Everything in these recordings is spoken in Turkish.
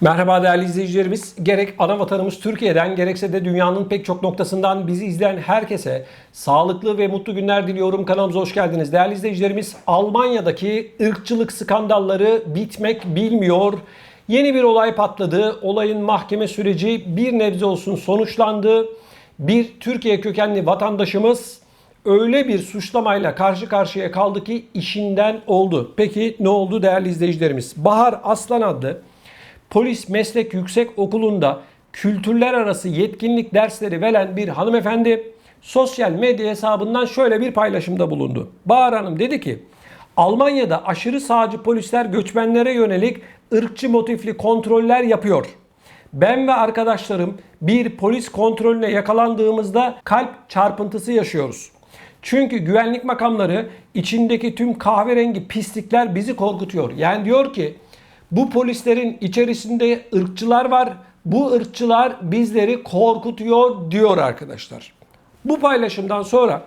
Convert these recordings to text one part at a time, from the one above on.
Merhaba değerli izleyicilerimiz. Gerek ana vatanımız Türkiye'den gerekse de dünyanın pek çok noktasından bizi izleyen herkese sağlıklı ve mutlu günler diliyorum. Kanalımıza hoş geldiniz. Değerli izleyicilerimiz Almanya'daki ırkçılık skandalları bitmek bilmiyor. Yeni bir olay patladı. Olayın mahkeme süreci bir nebze olsun sonuçlandı. Bir Türkiye kökenli vatandaşımız öyle bir suçlamayla karşı karşıya kaldı ki işinden oldu. Peki ne oldu değerli izleyicilerimiz? Bahar Aslan adlı Polis Meslek Yüksek Okulu'nda kültürler arası yetkinlik dersleri veren bir hanımefendi sosyal medya hesabından şöyle bir paylaşımda bulundu. Bahar Hanım dedi ki Almanya'da aşırı sağcı polisler göçmenlere yönelik ırkçı motifli kontroller yapıyor. Ben ve arkadaşlarım bir polis kontrolüne yakalandığımızda kalp çarpıntısı yaşıyoruz. Çünkü güvenlik makamları içindeki tüm kahverengi pislikler bizi korkutuyor. Yani diyor ki bu polislerin içerisinde ırkçılar var. Bu ırkçılar bizleri korkutuyor diyor arkadaşlar. Bu paylaşımdan sonra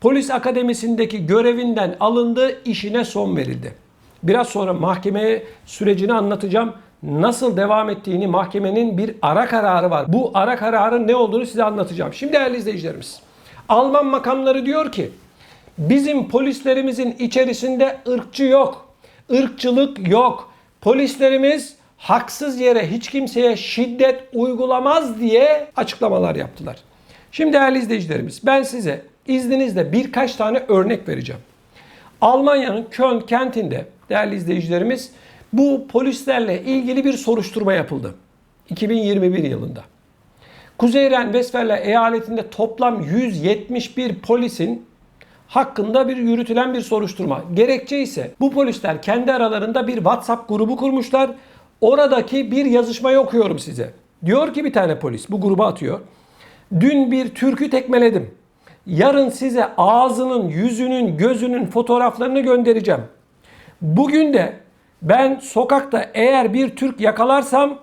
polis akademisindeki görevinden alındı, işine son verildi. Biraz sonra mahkemeye sürecini anlatacağım. Nasıl devam ettiğini mahkemenin bir ara kararı var. Bu ara kararın ne olduğunu size anlatacağım. Şimdi değerli izleyicilerimiz. Alman makamları diyor ki bizim polislerimizin içerisinde ırkçı yok. ırkçılık yok. Polislerimiz haksız yere hiç kimseye şiddet uygulamaz diye açıklamalar yaptılar. Şimdi değerli izleyicilerimiz ben size izninizle birkaç tane örnek vereceğim. Almanya'nın Köln kentinde değerli izleyicilerimiz bu polislerle ilgili bir soruşturma yapıldı. 2021 yılında. Kuzey Ren-Vesfalya eyaletinde toplam 171 polisin hakkında bir yürütülen bir soruşturma. Gerekçe ise bu polisler kendi aralarında bir WhatsApp grubu kurmuşlar. Oradaki bir yazışmayı okuyorum size. Diyor ki bir tane polis bu gruba atıyor. Dün bir türkü tekmeledim. Yarın size ağzının, yüzünün, gözünün fotoğraflarını göndereceğim. Bugün de ben sokakta eğer bir Türk yakalarsam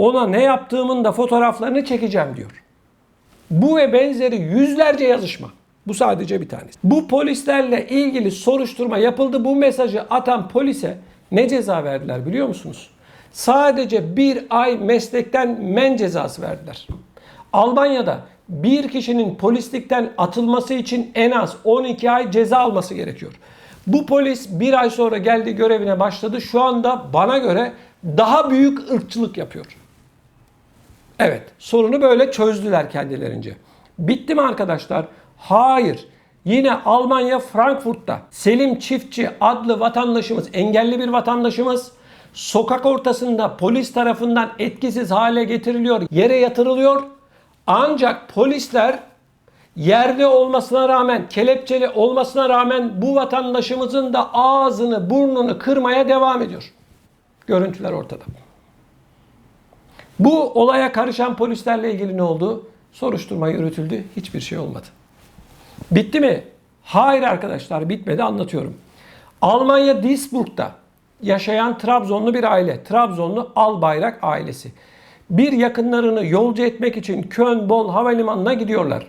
ona ne yaptığımın da fotoğraflarını çekeceğim diyor. Bu ve benzeri yüzlerce yazışma. Bu sadece bir tanesi. Bu polislerle ilgili soruşturma yapıldı. Bu mesajı atan polise ne ceza verdiler biliyor musunuz? Sadece bir ay meslekten men cezası verdiler. Almanya'da bir kişinin polislikten atılması için en az 12 ay ceza alması gerekiyor. Bu polis bir ay sonra geldi görevine başladı. Şu anda bana göre daha büyük ırkçılık yapıyor. Evet sorunu böyle çözdüler kendilerince. Bitti mi arkadaşlar? Hayır. Yine Almanya Frankfurt'ta Selim Çiftçi adlı vatandaşımız, engelli bir vatandaşımız sokak ortasında polis tarafından etkisiz hale getiriliyor, yere yatırılıyor. Ancak polisler yerde olmasına rağmen, kelepçeli olmasına rağmen bu vatandaşımızın da ağzını, burnunu kırmaya devam ediyor. Görüntüler ortada. Bu olaya karışan polislerle ilgili ne oldu? Soruşturma yürütüldü. Hiçbir şey olmadı. Bitti mi? Hayır arkadaşlar bitmedi anlatıyorum. Almanya Duisburg'da yaşayan Trabzonlu bir aile. Trabzonlu Albayrak ailesi. Bir yakınlarını yolcu etmek için Köln-Bonn havalimanına gidiyorlar.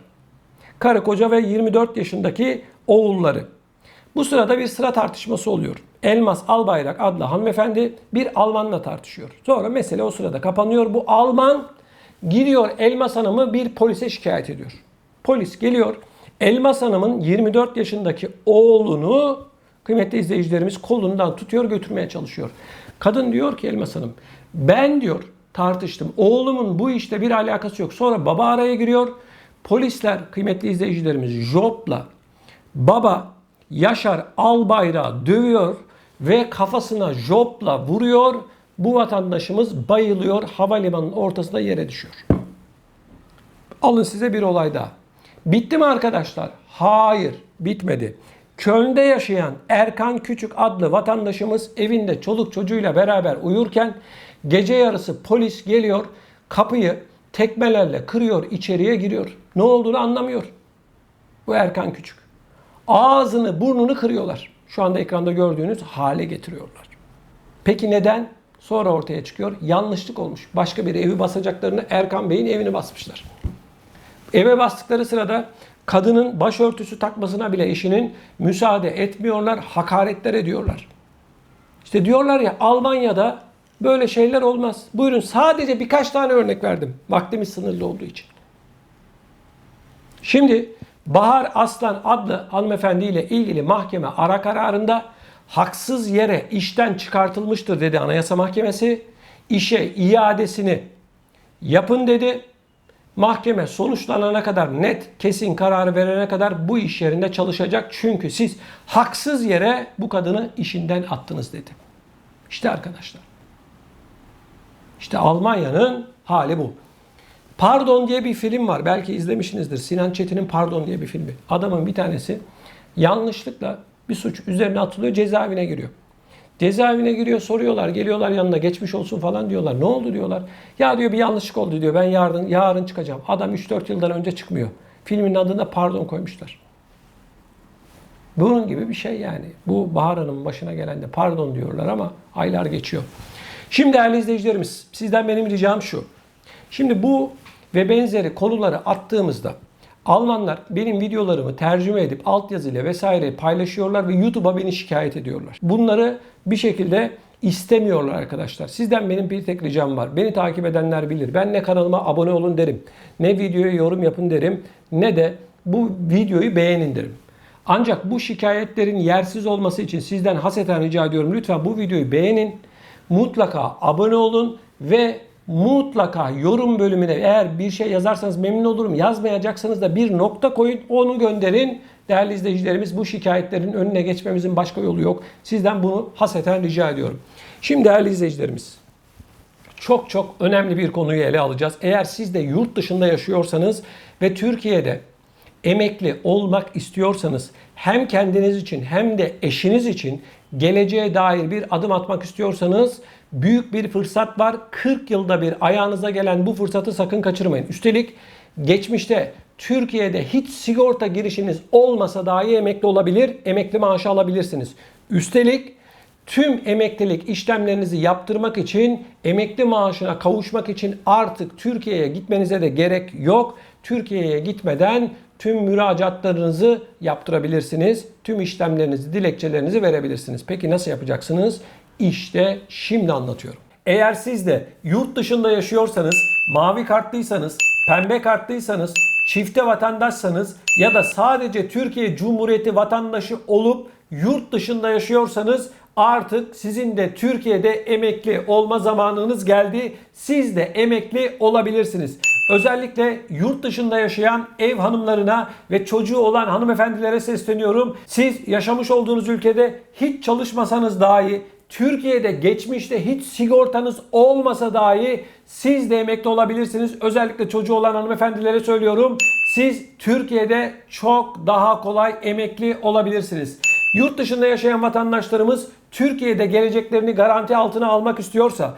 Karı koca ve 24 yaşındaki oğulları. Bu sırada bir sıra tartışması oluyor. Elmas Albayrak adlı hanımefendi bir Almanla tartışıyor. Sonra mesele o sırada kapanıyor. Bu Alman gidiyor Elmas Hanım'ı bir polise şikayet ediyor. Polis geliyor. Elmas Hanım'ın 24 yaşındaki oğlunu kıymetli izleyicilerimiz kolundan tutuyor götürmeye çalışıyor. Kadın diyor ki Elmas Hanım ben diyor tartıştım. Oğlumun bu işte bir alakası yok. Sonra baba araya giriyor. Polisler kıymetli izleyicilerimiz jopla baba Yaşar Albayrak'ı dövüyor ve kafasına jopla vuruyor. Bu vatandaşımız bayılıyor. Havalimanının ortasında yere düşüyor. Alın size bir olay daha. Bitti mi arkadaşlar? Hayır, bitmedi. Köln'de yaşayan Erkan Küçük adlı vatandaşımız evinde çoluk çocuğuyla beraber uyurken gece yarısı polis geliyor, kapıyı tekmelerle kırıyor, içeriye giriyor. Ne olduğunu anlamıyor. Bu Erkan Küçük. Ağzını, burnunu kırıyorlar. Şu anda ekranda gördüğünüz hale getiriyorlar. Peki neden? Sonra ortaya çıkıyor. Yanlışlık olmuş. Başka bir evi basacaklarını Erkan Bey'in evini basmışlar. Eve bastıkları sırada Kadının başörtüsü takmasına bile eşinin müsaade etmiyorlar, hakaretler ediyorlar. İşte diyorlar ya Almanya'da böyle şeyler olmaz. Buyurun sadece birkaç tane örnek verdim. Vaktimiz sınırlı olduğu için. Şimdi Bahar Aslan adlı hanımefendiyle ilgili mahkeme ara kararında haksız yere işten çıkartılmıştır dedi Anayasa Mahkemesi. İşe iadesini yapın dedi. Mahkeme sonuçlanana kadar net kesin kararı verene kadar bu iş yerinde çalışacak. Çünkü siz haksız yere bu kadını işinden attınız dedi. İşte arkadaşlar. İşte Almanya'nın hali bu. Pardon diye bir film var. Belki izlemişsinizdir. Sinan Çetin'in Pardon diye bir filmi. Adamın bir tanesi yanlışlıkla bir suç üzerine atılıyor cezaevine giriyor. Cezaevine giriyor soruyorlar geliyorlar yanına geçmiş olsun falan diyorlar. Ne oldu diyorlar. Ya diyor bir yanlışlık oldu diyor ben yarın yarın çıkacağım. Adam 3-4 yıldan önce çıkmıyor. Filmin adına pardon koymuşlar. Bunun gibi bir şey yani. Bu Bahar Hanım'ın başına gelen de pardon diyorlar ama aylar geçiyor. Şimdi değerli izleyicilerimiz sizden benim ricam şu. Şimdi bu ve benzeri konuları attığımızda Almanlar benim videolarımı tercüme edip altyazıyla vesaire paylaşıyorlar ve YouTube'a beni şikayet ediyorlar. Bunları bir şekilde istemiyorlar arkadaşlar. Sizden benim bir tek ricam var. Beni takip edenler bilir. Ben ne kanalıma abone olun derim, ne videoya yorum yapın derim, ne de bu videoyu beğenin derim. Ancak bu şikayetlerin yersiz olması için sizden haseten rica ediyorum. Lütfen bu videoyu beğenin. Mutlaka abone olun ve mutlaka yorum bölümüne eğer bir şey yazarsanız memnun olurum. Yazmayacaksanız da bir nokta koyun onu gönderin. Değerli izleyicilerimiz bu şikayetlerin önüne geçmemizin başka yolu yok. Sizden bunu haseten rica ediyorum. Şimdi değerli izleyicilerimiz çok çok önemli bir konuyu ele alacağız. Eğer siz de yurt dışında yaşıyorsanız ve Türkiye'de emekli olmak istiyorsanız hem kendiniz için hem de eşiniz için geleceğe dair bir adım atmak istiyorsanız büyük bir fırsat var. 40 yılda bir ayağınıza gelen bu fırsatı sakın kaçırmayın. Üstelik geçmişte Türkiye'de hiç sigorta girişiniz olmasa dahi emekli olabilir, emekli maaşı alabilirsiniz. Üstelik tüm emeklilik işlemlerinizi yaptırmak için, emekli maaşına kavuşmak için artık Türkiye'ye gitmenize de gerek yok. Türkiye'ye gitmeden tüm müracaatlarınızı yaptırabilirsiniz. Tüm işlemlerinizi, dilekçelerinizi verebilirsiniz. Peki nasıl yapacaksınız? İşte şimdi anlatıyorum. Eğer siz de yurt dışında yaşıyorsanız, mavi kartlıysanız, pembe kartlıysanız, çifte vatandaşsanız ya da sadece Türkiye Cumhuriyeti vatandaşı olup yurt dışında yaşıyorsanız artık sizin de Türkiye'de emekli olma zamanınız geldi. Siz de emekli olabilirsiniz. Özellikle yurt dışında yaşayan ev hanımlarına ve çocuğu olan hanımefendilere sesleniyorum. Siz yaşamış olduğunuz ülkede hiç çalışmasanız dahi Türkiye'de geçmişte hiç sigortanız olmasa dahi siz de emekli olabilirsiniz. Özellikle çocuğu olan hanımefendilere söylüyorum. Siz Türkiye'de çok daha kolay emekli olabilirsiniz. Yurt dışında yaşayan vatandaşlarımız Türkiye'de geleceklerini garanti altına almak istiyorsa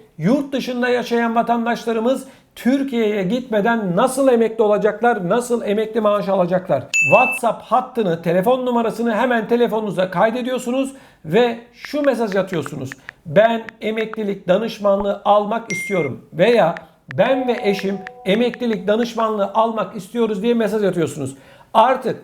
yurt dışında yaşayan vatandaşlarımız Türkiye'ye gitmeden nasıl emekli olacaklar, nasıl emekli maaş alacaklar? WhatsApp hattını, telefon numarasını hemen telefonunuza kaydediyorsunuz ve şu mesaj atıyorsunuz. Ben emeklilik danışmanlığı almak istiyorum veya ben ve eşim emeklilik danışmanlığı almak istiyoruz diye mesaj atıyorsunuz. Artık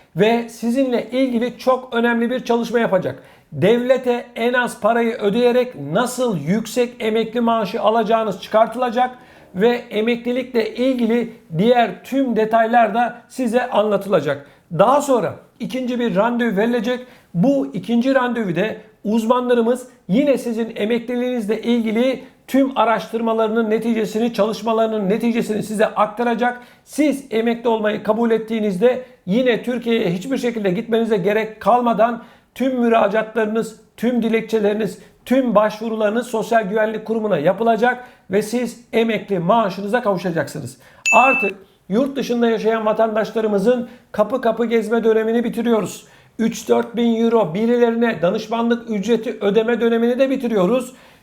ve sizinle ilgili çok önemli bir çalışma yapacak. Devlete en az parayı ödeyerek nasıl yüksek emekli maaşı alacağınız çıkartılacak ve emeklilikle ilgili diğer tüm detaylar da size anlatılacak. Daha sonra ikinci bir randevu verilecek. Bu ikinci randevuda uzmanlarımız yine sizin emekliliğinizle ilgili tüm araştırmalarının neticesini, çalışmalarının neticesini size aktaracak. Siz emekli olmayı kabul ettiğinizde yine Türkiye'ye hiçbir şekilde gitmenize gerek kalmadan tüm müracaatlarınız, tüm dilekçeleriniz, tüm başvurularınız Sosyal Güvenlik Kurumu'na yapılacak ve siz emekli maaşınıza kavuşacaksınız. Artık yurt dışında yaşayan vatandaşlarımızın kapı kapı gezme dönemini bitiriyoruz. 3-4 bin euro birilerine danışmanlık ücreti ödeme dönemini de bitiriyoruz.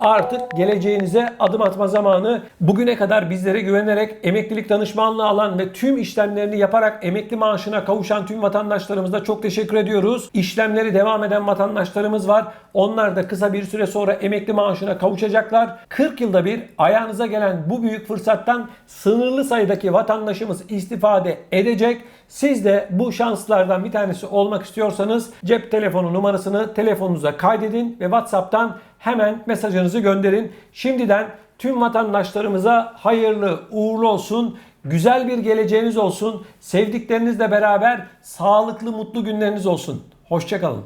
artık geleceğinize adım atma zamanı. Bugüne kadar bizlere güvenerek emeklilik danışmanlığı alan ve tüm işlemlerini yaparak emekli maaşına kavuşan tüm vatandaşlarımıza çok teşekkür ediyoruz. İşlemleri devam eden vatandaşlarımız var. Onlar da kısa bir süre sonra emekli maaşına kavuşacaklar. 40 yılda bir ayağınıza gelen bu büyük fırsattan sınırlı sayıdaki vatandaşımız istifade edecek. Siz de bu şanslardan bir tanesi olmak istiyorsanız cep telefonu numarasını telefonunuza kaydedin ve WhatsApp'tan hemen mesajınızı gönderin. Şimdiden tüm vatandaşlarımıza hayırlı uğurlu olsun. Güzel bir geleceğiniz olsun. Sevdiklerinizle beraber sağlıklı mutlu günleriniz olsun. Hoşçakalın.